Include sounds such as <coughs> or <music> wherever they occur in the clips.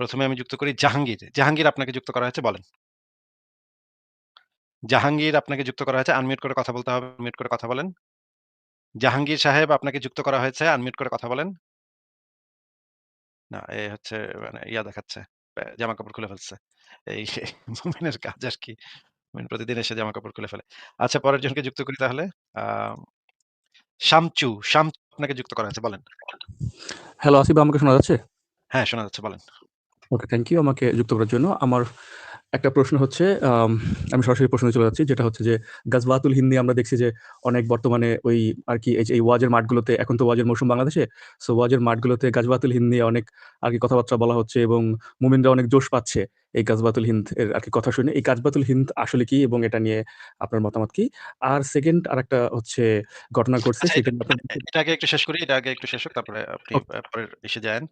প্রথমে আমি যুক্ত করি জাহাঙ্গীর। জাহাঙ্গীর আপনাকে যুক্ত করা হয়েছে বলেন। জাহাঙ্গীর আপনাকে যুক্ত করা হয়েছে। আনমিউট করে কথা বলতে হবে। মিউট করে কথা বলেন। জাহাঙ্গীর সাহেব আপনাকে যুক্ত করা হয়েছে। আনমিউট করে কথা বলেন। না, এ হচ্ছে মানে ইয়া দেখাচ্ছে। ব্যা জামাকাপড় খুলে ফেলছে। এই <laughs> মুমিনের কাজ আরকি। মুমিন প্রতিদিন এসে জামা কাপড় খুলে ফেলে। আচ্ছা পরের জনকে যুক্ত করি তাহলে। শামচু, শামচু আপনাকে যুক্ত করা হয়েছে বলেন। হ্যালো আসিফ আমাকে শোনা যাচ্ছে? হ্যাঁ, শোনা যাচ্ছে বলেন। ওকে, থ্যাংক ইউ আমাকে যুক্ত করার জন্য। আমার একটা প্রশ্ন হচ্ছে আমি সরাসরি প্রশ্নে চলে যাচ্ছি। যেটা হচ্ছে যে গাজবাতুল হিন্দি আমরা দেখছি যে অনেক বর্তমানে ওই আর কি এই ওয়াজের মাঠগুলোতে এখন তো ওয়াজের মৌসুম বাংলাদেশে। সো ওয়াজের মাঠগুলোতে গাজবাতুল হিন্দি অনেক আর কি কথাবার্তা বলা হচ্ছে এবং মুমিনরা অনেক জোশ পাচ্ছে এই গাজওয়াতুল হিন্দ এর আরকি কথা শুনে। এই গাজওয়াতুল হিন্দ আসলে কি এবং এটা নিয়ে আপনার মতামত কি? আর 2nd আরেকটা হচ্ছে ঘটনা ঘটছে আচ্ছা এটা আগে একটু শেষ করি। এটা আগে একটু শেষ হোক তারপরে আপনি ইসে যায়েন।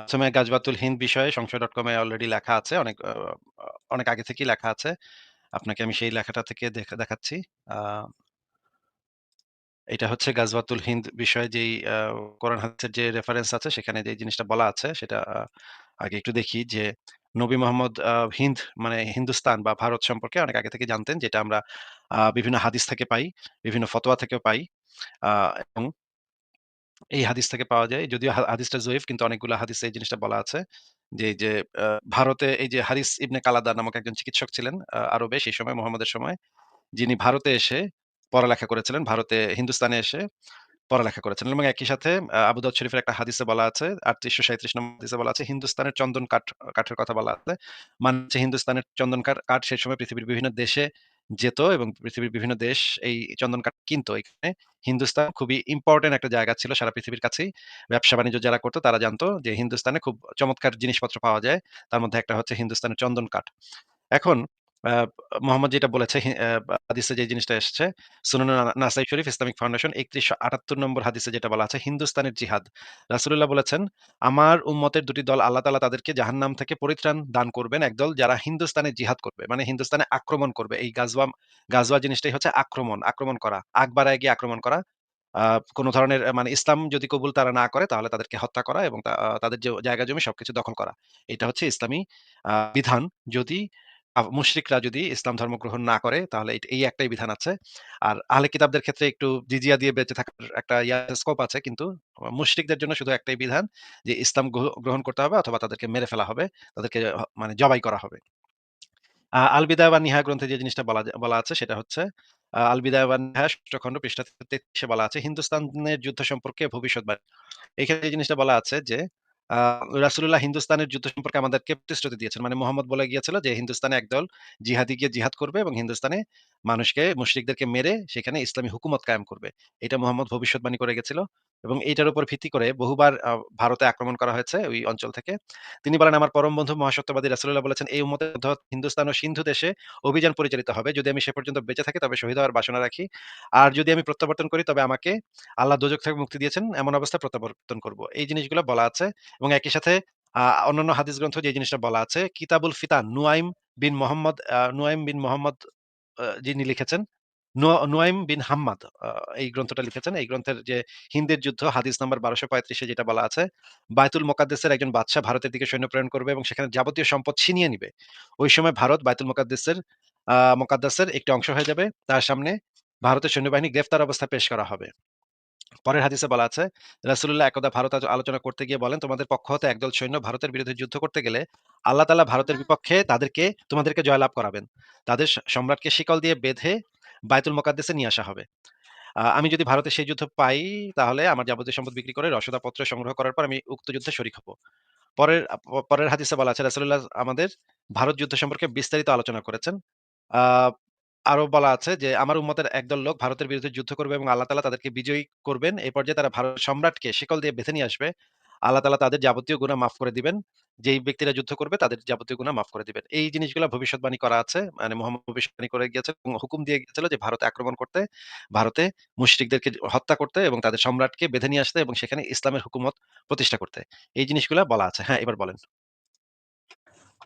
প্রথমে গাজওয়াতুল হিন্দ বিষয়ে সংশয়.com এ অলরেডি লেখা আছে। অনেক অনেক আগে থেকেই লেখা আছে। আপনাকে আমি সেই লেখাটা থেকে দেখা দেখাচ্ছি। এটা হচ্ছে গাজওয়াতুল হিন্দ বিষয়ে যেই কোরআন হাদিসের যে রেফারেন্স আছে সেখানে যে জিনিসটা বলা আছে সেটা আগে একটু দেখি যে নবী মোহাম্মদ হিন্দ মানে হিন্দুস্তান বা ভারত সম্পর্কে অনেক আগে থেকে জানতেন যেটা আমরা বিভিন্ন হাদিস থেকে পাই, বিভিন্ন ফতোয়া থেকেও পাই। এবং এই হাদিস থেকে পাওয়া যায়। যদিও হাদিসটা জয়ীফ কিন্তু অনেকগুলো হাদিসে এই জিনিসটা বলা আছে। যে যে ভারতে এই যে হারিস ইবনে কালাদা নামক একজন চিকিৎসক ছিলেন আরবে সেই সময় মোহাম্মদের সময়। যিনি ভারতে এসে পড়ালেখা করেছিলেন। ভারতে হিন্দুস্তানে এসে পড়ালেখা করেছেন এবং একই সাথে আবু শরীফের একটা হাদিসে বলা আছে ৩৮৩৭ নম্বর হাদিসে বলা আছে, হিন্দুস্তানের চন্দন কাঠ, কাঠের কথা বলা আছে। মানে হিন্দুস্তানের চন্দন কাঠ কাঠ সেই সময় পৃথিবীর বিভিন্ন দেশে যেত এবং পৃথিবীর বিভিন্ন দেশ এই চন্দন কাঠ কিনত এখানে। হিন্দুস্তান খুবই ইম্পোর্টেন্ট একটা জায়গা ছিল সারা পৃথিবীর কাছেই। ব্যবসা-বাণিজ্য যারা করতো তারা জানতো যে হিন্দুস্তানে খুব চমৎকার জিনিসপত্র পাওয়া যায়। তার মধ্যে একটা হচ্ছে হিন্দুস্তানের চন্দন কাঠ। এখন মোহাম্মদ যেটা বলেছে হাদিসে যে জিনিসটা এসছে সুনান না শরীফ ইসলামিক ফাউন্ডেশন ৩১৭৮ নম্বর হাদিসে যেটা বলা আছে হিন্দুস্তানের জিহাদ। রাসূলুল্লাহ বলেছেন, "আমার উম্মতের ২ টি দল আল্লাহ তাআলা তাদেরকে জাহান্নাম থেকে পরিত্রাণ দান করবেন। একদল যারা হিন্দুস্তানে জিহাদ করবে। মানে হিন্দুস্তানে আক্রমণ করবে। এই গাজওয়া গাজওয়া জিনিসটাই হচ্ছে আক্রমণ, আক্রমণ করা। আগ গিয়ে আক্রমণ করা। কোন ধরনের মানে ইসলাম যদি কবুল তারা না করে তাহলে তাদেরকে হত্যা করা এবং তাদের যে জায়গা জমি সবকিছু দখল করা। এটা হচ্ছে ইসলামী বিধান। যদি আ মুশরিকরা যদি ইসলাম ধর্ম গ্রহণ না করে, তাহলে এই একটাই বিধান আছে। আর আহলে কিতাবদের ক্ষেত্রে একটু জিজিয়া দিয়ে বেঁচে থাকার একটা ইয়া স্কোপ আছে, কিন্তু মুশরিকদের জন্য শুধু একটাই বিধান যে ইসলাম গ্রহ, গ্রহণ করতে হবে অথবা তাদেরকে মেরে ফেলা হবে। তাদেরকে মানে জবাই করা হবে। আ, আল বিদায়া গ্রন্থে যে জিনিসটা বলা বলা আছে, সেটা হচ্ছে, আ, আল বিদায়া ওয়ান নিহায়া ৬ষ্ঠ খণ্ড পৃষ্ঠা ৩৩ এ বলা আছে, হিন্দুস্তানের যুদ্ধ সম্পর্কে ভবিষ্যৎবাণী। এখানে যে জিনিসটা বলা আছে যে আ রাসূলুল্লাহ হিন্দুস্তানের যুদ্ধ সম্পর্কে আমাদেরকে প্রতিশ্রুতি দিয়েছেন। মানে মোহাম্মদ বলে গিয়েছিল যে, হিন্দুস্তানে একদল জিহাদি গিয়ে জিহাদ করবে এবং হিন্দুস্তানে মানুষকে মুশরিকদেরকে মেরে সেখানে ইসলামী হুকুমত কায়েম করবে। এটা মোহাম্মদ ভবিষ্যৎবাণী করে গেছিল এবং এইটার উপর ভিত্তি করে বহুবার ভারতে আক্রমণ করা হয়েছে ওই অঞ্চল থেকে। তিনি বলেন, "আমার পরম বন্ধু মহাসত্যবাদী রাসূলুল্লাহ বলেছেন, এই উম্মতের হিন্দুস্তান ও সিন্ধু দেশে অভিযান পরিচালিত হবে। যদি আমি সে পর্যন্ত বেঁচে থাকি তবে শহীদ হওয়ার বাসনা রাখি। আর যদি আমি প্রত্যাবর্তন করি তবে আমাকে আল্লাহ দোজখ থেকে মুক্তি দিয়েছেন এমন অবস্থায় প্রত্যাবর্তন করব।" এই জিনিসগুলো বলা আছে এবং একই সাথে অন্যান্য হাদিস গ্রন্থ যে জিনিসটা বলা আছে কিতাবুল ফিতান নুয়াইম বিন মোহাম্মদ নুয়াইম বিন মোহাম্মদ যিনি লিখেছেন নোয়াইম বিন হাম্মাদ এই গ্রন্থটা লিখেছেন। এই গ্রন্থের যে হিন্দের যুদ্ধ হাদিস নাম্বার বারোশো পঁয়ত্রিশে যেটা বলা আছে, বায়তুল মোকাদ্দেসের একজন বাদশাহ ভারতের দিকে সৈন্য প্রেরণ করবে এবং সেখানে যাবতীয় সম্পদ ছিনিয়ে নিবে। ওই সময় ভারত বায়তুল মোকাদ্দেসের মোকাদ্দাসের একটি অংশ হয়ে যাবে। তার সামনে ভারতের সৈন্যবাহিনী গ্রেফতার অবস্থা পেশ করা হবে। পরের হাদিসে বলা আছে, রাসুল্লাহ একদা ভারত আলোচনা করতে গিয়ে বলেন, "তোমাদের পক্ষ হতে একদল সৈন্য ভারতের বিরুদ্ধে যুদ্ধ করতে গেলে আল্লাহ তালা ভারতের বিপক্ষে তাদেরকে তোমাদেরকে জয়লাভ করাবেন। তাদের সম্রাটকে শিকল দিয়ে বেঁধে বায়তুল মোকাদ্দেসে নিয়ে আসা হবে। আমি যদি ভারতে সেই যুদ্ধ পাই তাহলে আমার যাবতীয় সম্পদ বিক্রি করে রসদাপত্র সংগ্রহ করার পর আমি উক্ত যুদ্ধে শরীক হব।" পরের পরের হাদিসে বলা আছে রাসূলুল্লাহ আমাদের ভারত যুদ্ধ সম্পর্কে বিস্তারিত আলোচনা করেছেন। আরও বলা আছে যে, "আমার উম্মতের একদল লোক ভারতের বিরুদ্ধে যুদ্ধ করবে এবং আল্লাহ তাআলা তাদেরকে বিজয়ী করবেন। এই পর্যায়ে তারা ভারত সম্রাটকে শিকল দিয়ে বেঁধে নিয়ে আসবে। আল্লাহ তাআলা তাদের যাবতীয় গুনাহ মাফ করে দিবেন। যেই ব্যক্তিরা যুদ্ধ করবে তাদের যাবতীয় গুনাহ মাফ করে দিবেন।" এই জিনিসগুলা ভবিষ্যৎবাণী করা আছে। মানে মুহাম্মদ ভবিষ্যৎবাণী করে গিয়েছেন এবং হুকুম দিয়ে গিয়েছিল যে ভারতে আক্রমণ করতে, ভারতে মুশরিকদেরকে হত্যা করতে এবং তাদের সম্রাটকে বেঁধে নিয়ে আসতে এবং সেখানে ইসলামের হুকুমত প্রতিষ্ঠা করতে। এই জিনিসগুলা বলা আছে। হ্যাঁ, এবার বলেন।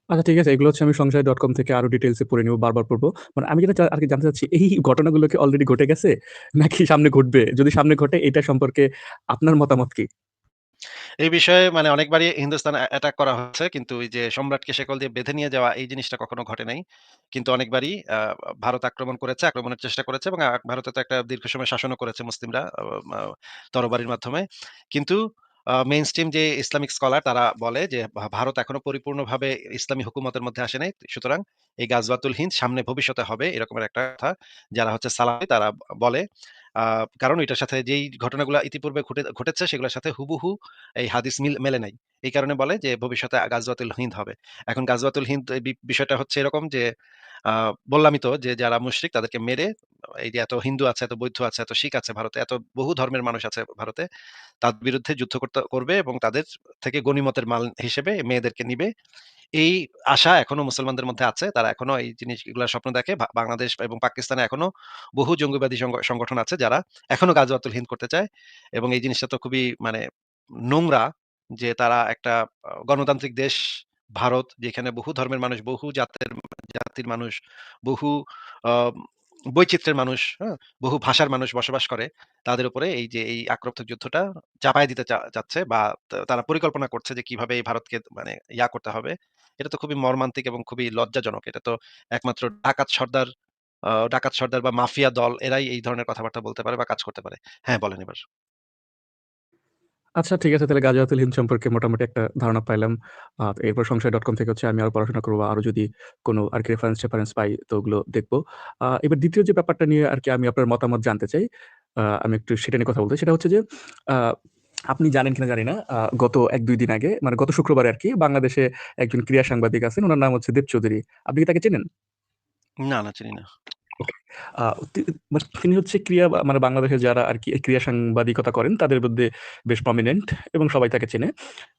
আচ্ছা ঠিক আছে। এগুলো হচ্ছে আমি সংশয়.com থেকে আরও ডিটেইলস এ পড়ে নিব, বারবার পড়ব। মানে আমি যেটা চা আরকি জানতে চাচ্ছি এই ঘটনাগুলো কি অলরেডি ঘটে গেছে? নাকি সামনে ঘটবে? যদি সামনে ঘটে এটা সম্পর্কে আপনার মতামত কি? এই বিষয়ে মানে অনেকবারই হিন্দুস্তান অ্যা অ্যাটাক করা হচ্ছে। কিন্তু ওই যে সম্রাটকে শেকল দিয়ে বেঁধে নিয়ে যাওয়া এই জিনিসটা কখনো ঘটে নাই। কিন্তু অনেকবারই ভারত আক্রমণ করেছে, আক্রমণের চেষ্টা করেছে এবং ভারতে তো একটা দীর্ঘ সময় শাসনও করেছে মুসলিমরা তরবারির মাধ্যমে। কিন্তু আ মেইনস্ট্রিম যে ইসলামিক স্কলার তারা বলে যে ভারত এখনও পরিপূর্ণভাবে ইসলামী হুকুমতের মধ্যে আসে নাই। সুতরাং এই গাজওয়াতুল হিন্দ সামনে ভবিষ্যতে হবে এরকমের একটা কথা যারা হচ্ছে সালাফি তারা বলে। কারণ এটার সাথে যেই ঘটনাগুলো ইতিপূর্বে ঘটে, ঘটেছে সেগুলোর সাথে হুবহু এই হাদিস মিল, মেলে নাই। এই কারণে বলে যে, ভবিষ্যতে আ গাজওয়াতুল হিন্দ হবে। এখন গাজওয়াতুল হিন্দ বিষয়টা হচ্ছে এরকম যে বললামই তো যে যারা মুশরিক তাদেরকে মেরে এই যে এত হিন্দু আছে, এত বৌদ্ধ আছে, এত শিখ আছে ভারতে, এত বহু ধর্মের মানুষ আছে ভারতে। তার বিরুদ্ধে যুদ্ধ করতে করবে এবং তাদের থেকে গনিমতের মাল হিসেবে মেয়েদেরকে নিবে। এই আশা এখনও মুসলমানদের মধ্যে আছে। তারা এখনও এই জিনিসগুলার স্বপ্ন দেখে। বাংলাদেশ এবং পাকিস্তানে এখনও বহু জঙ্গিবাদী সংগ সংগঠন আছে যারা এখনও গাজওয়াতুল হিন্দ করতে চায়। এবং এই জিনিসটা তো খুবই মানে নোংরা যে তারা একটা গণতান্ত্রিক দেশ ভারত যেখানে বহু ধর্মের মানুষ, বহু জাতের জাতির মানুষ, বহু বৈচিত্র্যের মানুষ, হ্যাঁ? বহু ভাষার মানুষ বসবাস করে। তাদের উপরে এই যে এই আক্রমক যুদ্ধটা চাপায় দিতে চা চাচ্ছে বা তারা পরিকল্পনা করছে যে কীভাবে এই ভারতকে মানে ইয়া করতে হবে। এটা তো খুবই মর্মান্তিক এবং খুবই লজ্জাজনক। এটা তো একমাত্র ডাকাত সর্দার ডাকাত সর্দার বা মাফিয়া দল এরাই এই ধরনের কথাবার্তা বলতে পারে বা কাজ করতে পারে। হ্যাঁ, বলেন এবার। আচ্ছা ঠিক আছে তাহলে গাজওয়াতুল হিন্দ সম্পর্কে মোটামুটি একটা ধারণা পাইলাম। এরপর কম থেকে হচ্ছে আমি আরও পড়াশোনা করব আরও যদি কোনো আর কি রেফারেন্স রেফারেন্স পাই তো ওগুলো দেখব আ এবার দ্বিতীয় যে ব্যাপারটা নিয়ে আর কি আমি আপনার মতামত জানতে চাই। আ আমি একটু সেটা নিয়ে কথা বলতে। সেটা হচ্ছে যে আ আপনি জানেন কিনা জানি না। আ গত ১-২ দিন আগে মানে গত শুক্রবারে আরকি বাংলাদেশে একজন ক্রীড়া সাংবাদিক আছেন। ওনার নাম হচ্ছে দেব চৌধুরী। আপনি কি তাকে চেনেন? না, না চিনি না। মানে তিনি হচ্ছে ক্রিয়া মানে বাংলাদেশে যারা আরকি ক্রিয়া সাংবাদিকতা করেন তাদের মধ্যে বেশ প্রমিনেন্ট এবং সবাই তাকে চেনে।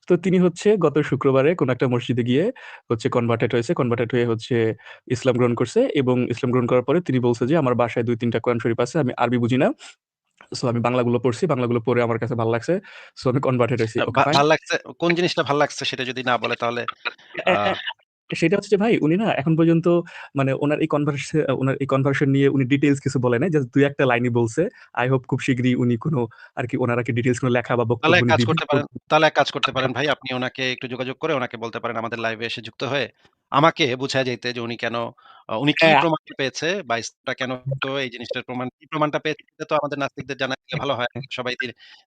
তো তিনি হচ্ছে গত শুক্রবারে কোন একটা মসজিদে গিয়ে হচ্ছে কনভার্টেড হয়েছে। কনভার্টেড হয়ে হচ্ছে ইসলাম গ্রহণ করছে এবং ইসলাম গ্রহণ করার পরে তিনি বলছে যে, "আমার বাসায় দুই তিনটা কোরআন শরীফ আছে। আমি আরবি বুঝি না। সো আমি বাংলাগুলো পড়ছি। বাংলাগুলো পড়ে আমার কাছে ভালো লাগছে। সো আমি কনভার্টেড হইছি।" আ ওকে ভা ফাইন। ভালো লাগছে কোন জিনিসটা ভালো লাগছে সেটা যদি না বলে তাহলে সেটা হচ্ছে যে ভাই উনি না এখন পর্যন্ত মানে ওনার এই কনভারসে উনার এই কনভার্সেশন নিয়ে উনি ডিটেলস কিছু বলে নাই। জাস্ট ২-১ টা লাইনই বলছে। আই হোপ খুব শিগগিরই উনি কোনো আরকি আর কি ডিটেলস কোনো লেখা বা বক্তব্য কাজ করতে পারেন তাহলে এক কাজ করতে পারেন ভাই। আপনি ওনাকে একটু যোগাযোগ করে ওনাকে বলতে পারেন আমাদের লাইভে এসে যুক্ত হয়ে আমাকে বুঝায় যাইতে যে উনি কেন উনি কি হ্যাঁ। প্রমাণ পেয়েছে বা ইসলামটা কেন তো এই জিনিসটার প্রমাণ কি প্রমাণটা পেয়েছে তো আমাদের নাস্তিকদের জানায় দিলে ভালো হয়। সবাই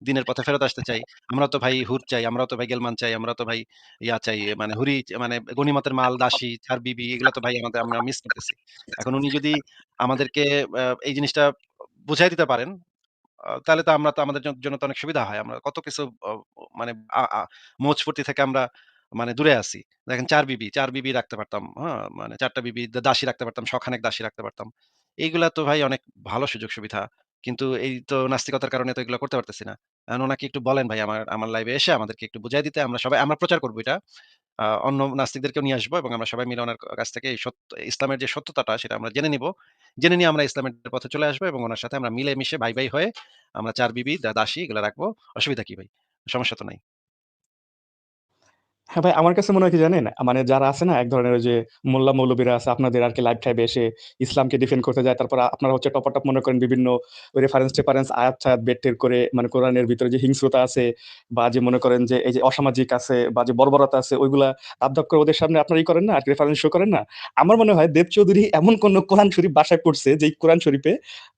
দিনের পথে ফেরত আসতে চাই। আমরাও তো ভাই হুর চাই, আমরাও তো ভাই গেলমান চাই, আমরাও তো ভাই ইয়া চাই মানে হুরি মানে গনিমতের মাল, দাসী, চার বিবি এগুলো তো ভাই আমাদের আমরা মিস করতেছি। এখন উনি যদি আমাদেরকে এই জিনিসটা বুঝায় দিতে পারেন তাহলে তো আমরা তো আমাদের জন্য তো অনেক সুবিধা হয়। আমরা কত কিছু মানে আ আ থেকে আমরা মানে দূরে আছি। দেখেন ৪ বিবি, ৪ বিবি রাখতে পারতাম। হ্যাঁ? মানে ৪ টা বিবি দাসী রাখতে পারতাম, শখানেক দাসী রাখতে পারতাম। এইগুলা তো ভাই অনেক ভালো সুযোগ সুবিধা। কিন্তু এই তো নাস্তিকতার কারণে তো এগুলো করতে পারতেছি না। উনাকে একটু বলেন ভাই আমার আমার লাইভে এসে আমাদেরকে একটু বুঝায় দিতে আমরা সবাই আমরা প্রচার করব এটা। অন্য নাস্তিকদেরকেও নিয়ে আসব এবং আমরা সবাই মিলে ওনার কাছ থেকে এই সত্য ইসলামের যে সত্যতাটা সেটা আমরা জেনে নিবো। জেনে নিয়ে আমরা ইসলামের পথে চলে আসব এবং ওনার সাথে আমরা মিলে-মিশে ভাই, ভাই হয়ে আমরা চার বিবি, দাসী এগুলা রাখব। অসুবিধা কি ভাই? সমস্যা তো নাই। হ্যাঁ ভাই, আমার কাছে মনে হয় কি জানেন? মানে যারা আছে না এক ধরনের ওই যে মোল্লা-মৌলবীরা আছে আপনাদের আরকি লাইভ-টাইভে এসে ইসলামকে ডিফেন্ড করতে যায়। তারপর আপনারা হচ্ছে টপাটপ মনে করেন বিভিন্ন রেফারেন্স-টেফারেন্স আয়াত-টায়াত বের-টের করে মানে কোরআনের ভিতরে যে হিংস্রতা আছে বা যে মনে করেন যে এই যে অসামাজিক আছে বা যে বর্বরতা আছে ওইগুলা আপ-ধাপ করে ওদের সামনে আপনারা ই করেন না? আরকি রেফারেন্স শো করেন না? আমার মনে হয় দেব চৌধুরী এমন কোন কোরআন শরীফ বাসায় পড়ছে যে কোরআন শরীফে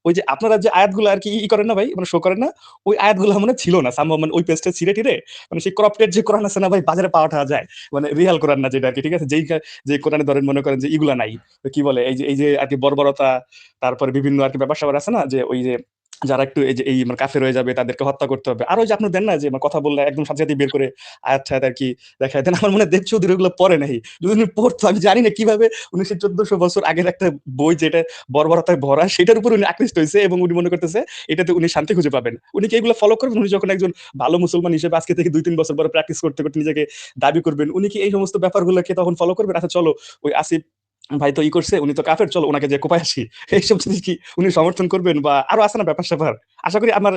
ওই যে আপনারা যে আয়াতগুলো আর কি ই করেন না ভাই? মানে শো করেন না? ওই আয়াতগুলা মনে ছিল না। সামহাউ মানে ওই পেজটা ছিঁড়ে-টিড়ে মানে সেই করাপ্টেড যে কোরআন আছে না ভাই বাজারে পাওয়া-টাওয়া যায়। মানে রিয়াল কোরআন না যেটা আরকি, ঠিক আছে? যেই যে কোরআনে ধরেন মনে করেন যে ইগুলা নাই। কি বলে? এই যে এই যে আর কি বর্বরতা, তারপরে বিভিন্ন আর কি ব্যাপার-স্যাপার আছে না? যে ওই যে যারা একটু এই যে এই মানে কাফের হয়ে যাবে তাদেরকে হত্যা করতে হবে। আর যে আপনি দেন না যে কথা বললে একদম সাথে, সাথেই বের করে আয়াত-টায়াত আরকি দেখায় দেন। আমার মনে হয় দেব চৌধুরী ওগুলো পড়ে নাই। যদি উনি পড়তো আমি জানি না কীভাবে উনি সেই ১৪০০ বছর আগের একটা বই যেটা বর্বরতায় ভরা সেটার উপর উনি আকৃষ্ট হয়েছে এবং উনি মনে করতেছে এটাতে উনি শান্তি খুঁজে পাবেন। উনি কি এগুলো ফলো করবেন? উনি যখন একজন ভালো মুসলমান হিসেবে আজকে থেকে ২-৩ বছর পরে প্র্যাকটিস করতে, করতে নিজেকে দাবি করবেন। উনি কি এই সমস্ত ব্যাপারগুলোকে তখন ফলো করবেন? আচ্ছা চলো ওই আসিফ ভাই তো ই করছে, উনি তো কাফের চলো উনাকে যেয়ে কোপায় আসি। <laughs> এইসব জিনিস কি উনি সমর্থন করবেন বা আরও আছে না ব্যাপার-স্যাপার? আশা করি আমার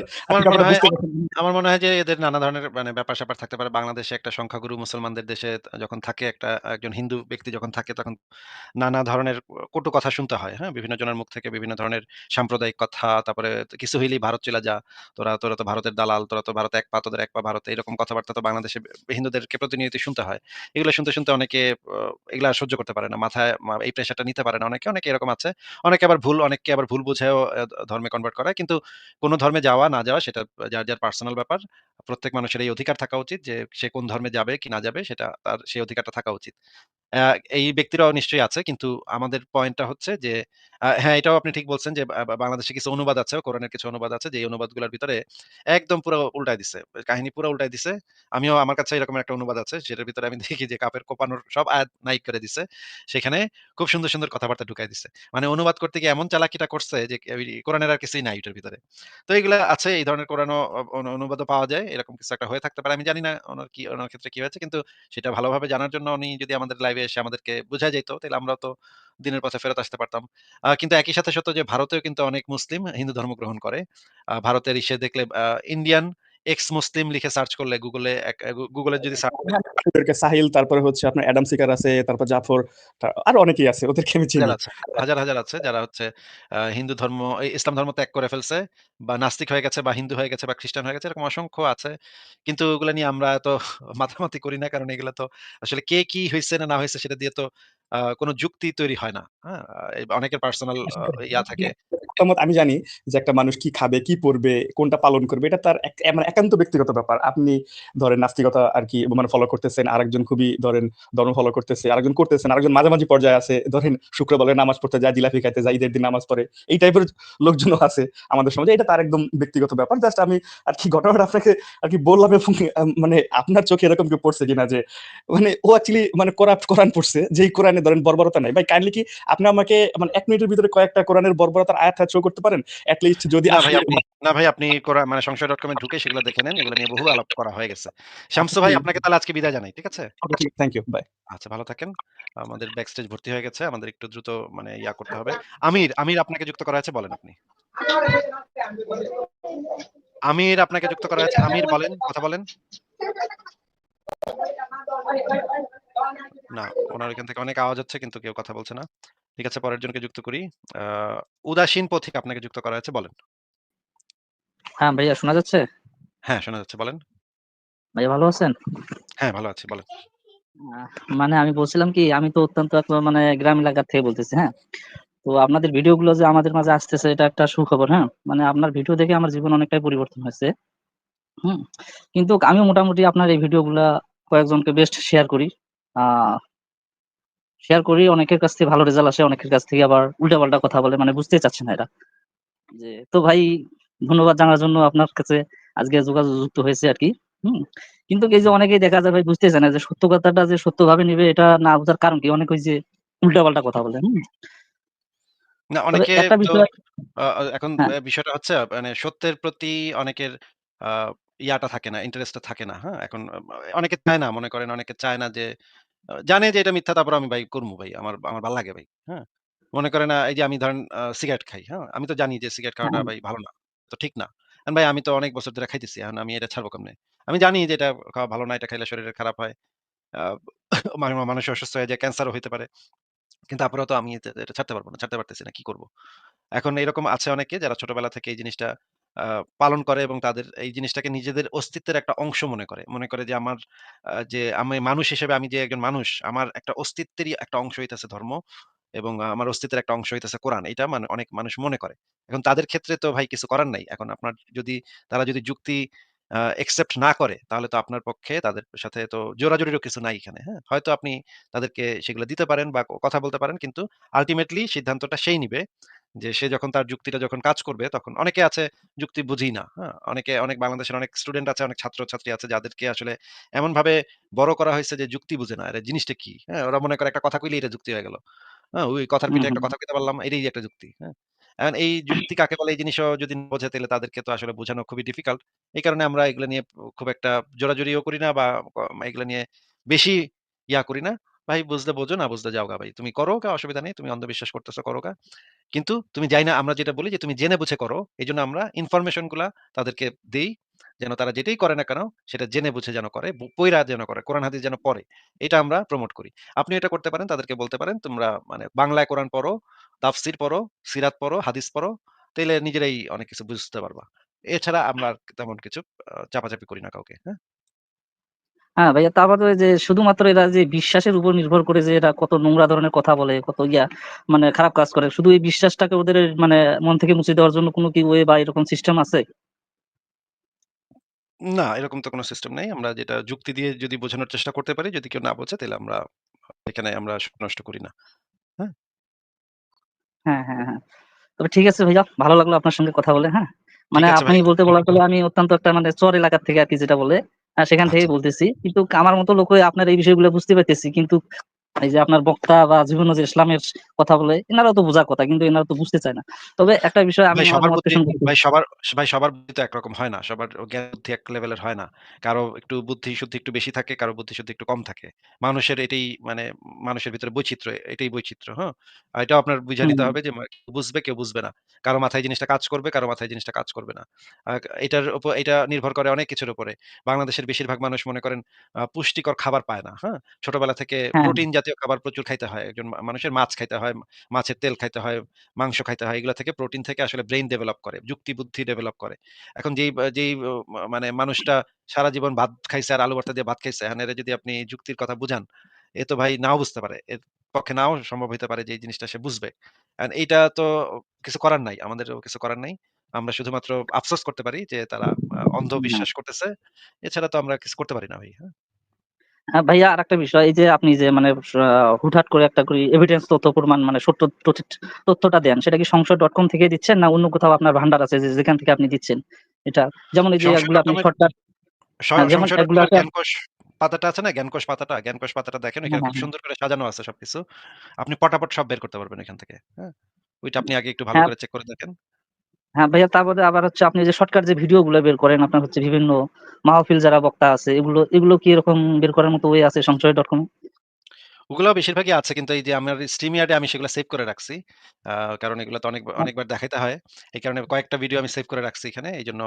আমার মনে হয় যে এদের নানা ধরনের মানে ব্যাপার-স্যাপার থাকতে পারে। বাংলাদেশে একটা সংখ্যাগুরু মুসলমানদের দেশে যখন থাকে একটা একজন হিন্দু ব্যক্তি যখন থাকে তখন নানা ধরনের কটু কথা শুনতে হয়। হ্যাঁ? বিভিন্ন জনের মুখ থেকে বিভিন্ন ধরনের সাম্প্রদায়িক কথা, তারপরে কিছু হইলেই ভারত চইলা যা। তোরা, তোরা তো ভারতের দালাল, তোরা তো ভারতে এক পা তোদের এক পা ভারত। এরকম কথাবার্তা তো বাংলাদেশে হিন্দুদেরকে প্রতিনিয়ত শুনতে হয়। এগুলো শুনতে, শুনতে অনেকে এগুলা সহ্য করতে পারে না। মাথায় এই প্রেশারটা নিতে পারে না অনেকে, অনেকে এরকম আছে। অনেকে আবার ভুল অনেককে আবার ভুল বুঝেও ধর্মে কনভার্ট করে কিন্তু কোনো ধর্মে যাওয়া না যাওয়া সেটা যার, যার পার্সোনাল ব্যাপার। প্রত্যেক মানুষের এই অধিকার থাকা উচিত যে সে কোন ধর্মে যাবে কি না যাবে সেটা তার সেই অধিকারটা থাকা উচিত। এই ব্যক্তিরাও নিশ্চয়ই আছে। কিন্তু আমাদের পয়েন্টটা হচ্ছে যে হ্যাঁ, এটাও আপনি ঠিক বলছেন যে বাংলাদেশে কিছু অনুবাদ আছে, কোরআনের কিছু অনুবাদ আছে যে অনুবাদগুলার ভিতরে একদম পুরো উল্টায় দিছে। কাহিনী পুরা উল্টায় দিছে। আমিও আমার কাছে এরকম একটা অনুবাদ আছে। সেটার ভিতরে আমি দেখি যে কাফের কোপানোর সব আয়াত নাইক করে দিছে। সেখানে খুব সুন্দর, সুন্দর কথাবার্তা ঢুকায় দিছে। মানে অনুবাদ করতে গিয়ে এমন চালাকিটা করছে যে কোরআনের আর কিছুই নাই ওইটার ভিতরে। তো এগুলা আছে এই ধরনের কোরআনও অনুবাদও পাওয়া যায়। এরকম কিছু একটা হয়ে থাকতে পারে। আমি জানি না ওনার কি ওনার ক্ষেত্রে কি হয়েছে। কিন্তু সেটা ভালোভাবে জানার জন্য উনি যদি আমাদের লাইভে এসে আমাদেরকে বুঝায় যাইত, তাহলে আমরা তো দিনের পথে ফেরত আসতে পারতাম। কিন্তু একই সাথে সত্য যে ভারতেও কিন্তু অনেক মুসলিম হিন্দু ধর্ম গ্রহণ করে। ভারতের ইসে দেখলে ইন্ডিয়ান এক্স মুসলিম লিখে সার্চ করলে Google এ এক গু Google এ যদি সাহিল তারপরে হচ্ছে আপনার অ্যাডাম সিকার আছে, তারপর জাফর তা আরও অনেকেই আছে। ওদেরকে আমি চিনি। হাজার, হাজার আছে যারা হচ্ছে হিন্দু ধর্ম ইসলাম ধর্ম ত্যাগ করে ফেলছে বা নাস্তিক হয়ে গেছে বা হিন্দু হয়ে গেছে বা খ্রিস্টান হয়ে গেছে এরকম অসংখ্য আছে। কিন্তু ওগুলা নিয়ে আমরা এত মাথামাতি করি না। কারণ এগুলা তো আসলে কে কি হয়েছে না, না হয়েছে সেটা দিয়ে তো কোন যুক্তি তৈরি হয় না। হ্যাঁ? অনেকের পার্সোনাল ইয়া থাকে। মতামত আমি জানি যে একটা মানুষ কি খাবে, কি পড়বে, কোনটা পালন করবে এটা তার মানে একান্ত ব্যক্তিগত ব্যাপার। আপনি ধরেন নাস্তিকতা আরকি মানে ফলো করতেছেন। আরেকজন খুবই ধরেন ধর্ম ফলো করতেছে। আরেকজন করতেছেন। আরেকজন মাঝামাঝি পর্যায়ে আছে। ধরেন শুক্রবারে নামাজ পড়তে যায়, জিলাপি খাইতে যায়, ঈদের দিন নামাজ পড়ে। এই টাইপের লোকজনও আছে আমাদের সমাজে। এটা তার একদম ব্যক্তিগত ব্যাপার। জাস্ট আমি আর কি ঘটনাটা আপনাকে আর কি বললাম এবং মানে আপনার চোখে এরকম কেউ পড়ছে কিনা যে মানে ও অ্যাকচুয়ালি মানে করাপ্ট কোরআন পড়ছে। যেই কোরআনে ধরেন বর্বরতা নাই। ভাই কাইন্ডলি কি আপনি আমাকে মানে এক মিনিটের ভিতরে কয়েকটা কোরআনের বর্বরতার আয়াত শো করতে পারেন? এট লিস্ট যদি না ভাই আপনি না ভাই আপনি কোরআন মানে এ ঢুকে সেগুলো দেখে নেন। এগুলো নিয়ে বহু আলাপ করা হয়ে গেছে। শামসু ভাই আপনাকে তাহলে আজকে বিদায় জানাই। ঠিক আছে? Thank you. বাই। আচ্ছা ভালো থাকেন। আমাদের ব্যাকস্টেজ ভর্তি হয়ে গেছে। আমাদের একটু দ্রুত মানে ইয়া করতে হবে। আমির, আমির আপনাকে যুক্ত করা হয়েছে বলেন আপনি। আমির আপনাকে যুক্ত করা হয়েছে। আমির বলেন, কথা বলেন। না, ওনার এখান থেকে অনেক আওয়াজ হচ্ছে কিন্তু কেউ কথা বলছে না। ঠিক আছে পরের জনকে যুক্ত করি। উদাসীন পথিক আপনাকে যুক্ত করা হয়েছে বলেন। হ্যাঁ, ভাইয়া শোনা যাচ্ছে? হ্যাঁ, শোনা যাচ্ছে বলেন। ভাইয়া ভালো আছেন? হ্যাঁ, ভালো আছি বলেন। মানে আমি বলছিলাম কি আমি তো অত্যন্ত মানে গ্রাম এলাকা থেকে বলতেছি, হ্যাঁ? তো আপনাদের ভিডিও গুলো যে আমাদের মাঝে আসতেছে এটা একটা সুখবর, হ্যাঁ? মানে আপনার ভিডিও দেখে আমার জীবন অনেকটাই পরিবর্তন হয়েছে। হুম? কিন্তু আমি মোটামুটি আপনার এই ভিডিও গুলা কয়েকজনকে বেস্ট শেয়ার করি। শেয়ার করি অনেকের কাছ থেকে ভালো রেজাল্ট আসে, অনেকের কাছ থেকে আবার উল্টাপাল্টা কথা বলে মানে বুঝতেই চাচ্ছে না এরা। যে তো ভাই ধন্যবাদ জানার জন্য আপনার কাছে আজকে যোগাযোগ যুক্ত হয়েছে আরকি। হুম? কিন্তু এই যে অনেকেই দেখা যায় ভাই বুঝতেই চায় না যে সত্য কথাটা যে সত্যভাবে নিবে এটা না বোঝার কারণ কি? অনেকে ওই যে উল্টাপাল্টা কথা বলে, হুম? না অনেকে এখন হ্যাঁ। বিষয়টা হচ্ছে মানে সত্যের প্রতি অনেকের ইয়াটা থাকে না, ইন্টারেস্টটা থাকে না। হ্যাঁ? এখন অনেকে চায় না মনে করেন অনেকে চায় না যে জানে যে এটা মিথ্যা তারপরেও আমি ভাই করমু ভাই। আমার আমার ভালো লাগে ভাই। হ্যাঁ? মনে করেন আ এই যে আমি ধরেন সিগারেট খাই। হ্যাঁ? আমি তো জানি যে সিগারেট খাওয়াটা ভাই ভালো না। তো ঠিক না। ভাই আমি তো অনেক বছর ধরে খাইতেছি। এখন আমি এটা ছাড়বো কেমনে? আমি জানি যে এটা খাওয়া ভালো না, এটা খাইলে শরীরে খারাপ হয়। <coughs> মানুষ অসুস্থ হয়ে যায়, ক্যান্সারও হইতে পারে। কিন্তু তারপরেও তো আমি এটা ছাড়তে পারব না। ছাড়তে পারতেছি না। কি করব? এখন এরকম আছে অনেকে যারা ছোটবেলা থেকে এই জিনিসটা পালন করে এবং তাদের এই জিনিসটাকে নিজেদের অস্তিত্বের একটা অংশ মনে করে। মনে করে যে আমার যে আমি মানুষ হিসেবে আমি যে একজন মানুষ, আমার একটা অস্তিত্বেরই একটা অংশ হইতেছে ধর্ম এবং আমার অস্তিত্বের একটা অংশ হইতেছে কোরআন। এটা মানে অনেক মানুষ মনে করে। এখন তাদের ক্ষেত্রে তো ভাই কিছু করার নাই। এখন আপনার যদি তারা যদি যুক্তি আ অ্যাকসেপ্ট না করে তাহলে তো আপনার পক্ষে তাদের সাথে তো জোরাজুরিরও কিছু নাই এখানে। হ্যাঁ? হয়তো আপনি তাদেরকে সেগুলো দিতে পারেন বা কথা বলতে পারেন কিন্তু আল্টিমেটলি সিদ্ধান্তটা সেই নিবে। যে সে যখন তার যুক্তিটা যখন কাজ করবে তখন অনেকে আছে যুক্তি বুঝেই না। হ্যাঁ? অনেকে অনেক বাংলাদেশের অনেক স্টুডেন্ট আছে, অনেক ছাত্র-ছাত্রী আছে যাদেরকে আসলে এমনভাবে বড় করা হয়েছে যে যুক্তি বুঝে না। আরে জিনিসটা কি? হ্যাঁ? ওরা মনে করে একটা কথা কইলেই এটা যুক্তি হয়ে গেল। হ্যাঁ? ওই কথার পিঠে একটা কথা কইতে পারলাম, এটাই একটা যুক্তি। হ্যাঁ? এখন এই <clears throat> যুক্তি কাকে বলে এই জিনিসও যদি বোঝে তাইলে তাদেরকে তো আসলে বোঝানো খুবই ডিফিকাল্ট। এই কারণে আমরা এগুলো নিয়ে খুব একটা জোরাজুরিও করি না বা ক এগুলো নিয়ে বেশি ইয়া করি না। ভাই বুঝতে বোঝো, না বুঝলে যাওগা ভাই। তুমি করো গা অসুবিধা নেই। তুমি অন্ধবিশ্বাস করতেছো করো গা। কিন্তু তুমি যাই না আমরা যেটা বলি যে তুমি জেনে বুঝে করো। এই জন্য আমরা ইনফরমেশনগুলা তাদেরকে দেই। যেন তারা যেটাই করে না কেন সেটা জেনে বুঝে যেন করে। পৈরা যেন করে। কোরআন হাদিস যেন পড়ে। এটা আমরা প্রমোট করি। আপনি এটা করতে পারেন। তাদেরকে বলতে পারেন তোমরা মানে বাংলায় কোরআন পড়ো, তাফসির পড়ো, সিরাত পড়ো, হাদিস পড়ো। তাইলে নিজেরাই অনেক কিছু বুঝতে পারবা। এছাড়া আমরা তেমন কিছু চাপাচাপি করি না কাউকে। হ্যাঁ? হ্যাঁ, ভাইয়া তারপরে যে শুধুমাত্র এরা যে বিশ্বাসের উপর নির্ভর করে যে এরা কত নোংরা ধরনের কথা বলে, কত ইয়া মানে খারাপ কাজ করে। শুধু এই বিশ্বাসটাকে ওদের মানে মন থেকে মুছে দেওয়ার জন্য কোনো কি ওয়ে বা এরকম সিস্টেম আছে? না, এরকম তো কোনো সিস্টেম নাই। আমরা যেটা যুক্তি দিয়ে যদি বোঝানোর চেষ্টা করতে পারি, যদি কেউ না বোঝে তাহলে আমরা এখানে আমরা সময় নষ্ট করি না। হ্যাঁ? হ্যাঁ, হ্যাঁ, হ্যাঁ। তবে ঠিক আছে ভাইয়া, ভালো লাগল আপনার সঙ্গে কথা বলে, হ্যাঁ? মানে ঠিক আছে আপনি ভাই। বলতে বলার ফলে আমি অত্যন্ত একটা মানে চর এলাকার থেকে আরকি যেটা বলে, সেখান থেকেই আচ্ছা। বলতেছি। কিন্তু আমার মতো লোকই আপনার এই বিষয়গুলো বুঝতে পারতেছি। কিন্তু এই যে আপনার বক্তা বা বিভিন্ন যে ইসলামের কথা বলে, এনারাও তো বোঝার কথা। কিন্তু এনারা তো বুঝতে চায় না। তবে একটা বিষয় আমি সবার বুদ্ধি ভাই সবার ভাই সবার বুদ্ধি তো একরকম হয় না। সবার জ্ঞান বুদ্ধি এক লেভেলের হয় না। কারও একটু বুদ্ধি-শুদ্ধি একটু বেশি থাকে, কারও বুদ্ধি-শুদ্ধি একটু কম থাকে। মানুষের এটাই মানে মানুষের ভিতরে বৈচিত্র্য, এটাই বৈচিত্র্য, হ্যাঁ? এটাও আপনার বুঝে নিতে হবে যে বুঝবে, কেউ বুঝবে না। কারও মাথায় জিনিসটা কাজ করবে, কারও মাথায় জিনিসটা কাজ করবে না। এটার উপর এটা নির্ভর করে অনেক কিছুর উপরে। বাংলাদেশের বেশিরভাগ মানুষ মনে করেন পুষ্টিকর খাবার পায় না, হ্যাঁ? ছোটবেলা থেকে হ্যাঁ। প্রোটিন জাতীয় খাবার প্রচুর খাইতে হয়। একজন মানুষের মাছ খাইতে হয়, মাছের তেল খাইতে হয়, মাংস খাইতে হয়। এগুলা থেকে প্রোটিন থেকে আসলে ব্রেইন ডেভেলপ করে, যুক্তি বুদ্ধি ডেভেলপ করে। এখন যেই যেই মানে মানুষটা সারা জীবন ভাত খাইছে আর আলু ভর্তা দিয়ে ভাত খাইছে, এখন এরে যদি আপনি যুক্তির কথা বুঝান, এ তো ভাই নাও বুঝতে পারে। এর পক্ষে নাও সম্ভব হইতে পারে যে জিনিসটা সে বুঝবে। এইটা তো কিছু করার নাই। আমাদের কিছু করার নাই। আমরা শুধুমাত্র আফসোস করতে পারি যে তারা আ অন্ধ বিশ্বাস করতেছে। এছাড়া তো আমরা কিছু করতে পারি না ভাই, হ্যাঁ? ভাইয়া আরেকটা বিষয় এই যে আপনি যে মানে হুটহাট করে একটা করে এভিডেন্স তথ্য প্রমাণ মানে সত্য তথ্যটা দেন সেটা কি সংসদ ডট কম থেকে দিচ্ছেন না অন্য কোথাও আপনার ভান্ডার আছে যেখান থেকে আপনি দিচ্ছেন? এটা যেমন এই যে এগুলো আপনি শর্টকাট হ্যাঁ, যেমন এগুলো একটা পাতাটা আছে না? জ্ঞানকোষ পাতাটা? জ্ঞানকোষ পাতাটা দেখেন এখানে হ্যাঁ, খুব হ্যাঁ। সুন্দর করে সাজানো আছে সবকিছু। আপনি পটাপট সব বের করতে পারবেন এখান থেকে, হ্যাঁ? ওইটা আপনি আগে একটু ভালো। করে চেক করে দেখেন। হ্যাঁ, ভাইয়া তারপরে আবার হচ্ছে আপনি যে শর্টকাট যে ভিডিওগুলো বের করেন আপনার হচ্ছে বিভিন্ন মাহফিল যারা বক্তা আছে এগুলো এগুলো কি এরকম বের করার মতো ওয়ে আছে সংশয়.com এ? ওগুলাও বেশিরভাগই আছে কিন্তু এই যে আমার StreamYard এ আমি সেগুলা সেভ করে রাখছি। কারণ এগুলা তো অনেক। অনেকবার দেখাইতে হয়। এই কারণে কয়েকটা ভিডিও আমি সেভ করে রাখছি এখানে। এই জন্য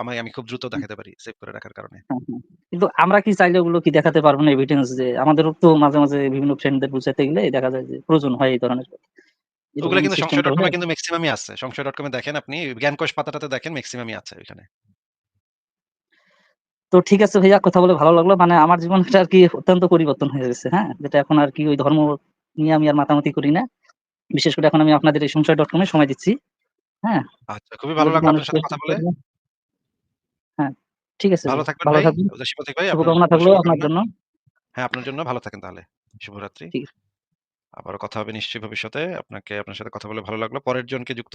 আমায় আমি খুব দ্রুত দেখাতে পারি সেভ করে রাখার কারণে। হ্যাঁ, হ্যাঁ। কিন্তু আমরা কি চাইলে ওগুলো কি দেখাতে পারব না এভিডেন্স যে আমাদেরও তো মাঝে, মাঝে বিভিন্ন ফ্রেন্ডদের বুঝাইতে গেলে দেখা যায় যে প্রয়োজন হয় এই ধরনের। ওগুলা কিন্তু সংশয়.com হলে এ কিন্তু মেক্সিমামই আছে। সংশয়.com এ দেখেন আপনি জ্ঞানকোষ পাতাটাতে দেখেন মেক্সিমামই আছে ওইখানে। তো ঠিক আছে ভাইয়া কথা বলে ভালো লাগল। মানে আমার জীবনটা আরকি অত্যন্ত পরিবর্তন হয়ে গেছে, হ্যাঁ? যেটা এখন আরকি ওই ধর্ম নিয়ে আমি আর মাতামাতি করি না। বিশেষ করে এখন আমি আপনাদের এই সংশয়.com এ সময় দিচ্ছি। হ্যাঁ? আচ্ছা, খুবই ভালো লাগল আপনার সাথে কথা বলে। হ্যাঁ, ঠিক আছে ভালো থাকবেন ভালো থাকবেন। ভাই শুভকামনা থাকল আপনার জন্য। হ্যাঁ, আপনার জন্য ভালো থাকেন তাহলে। শুভরাত্রি। ঠিক আছে। আবারও কথা হবে নিশ্চয়ই ভবিষ্যতে। আপনাকে, আপনার সাথে কথা বলে ভালো লাগল। পরের জনকে যুক্ত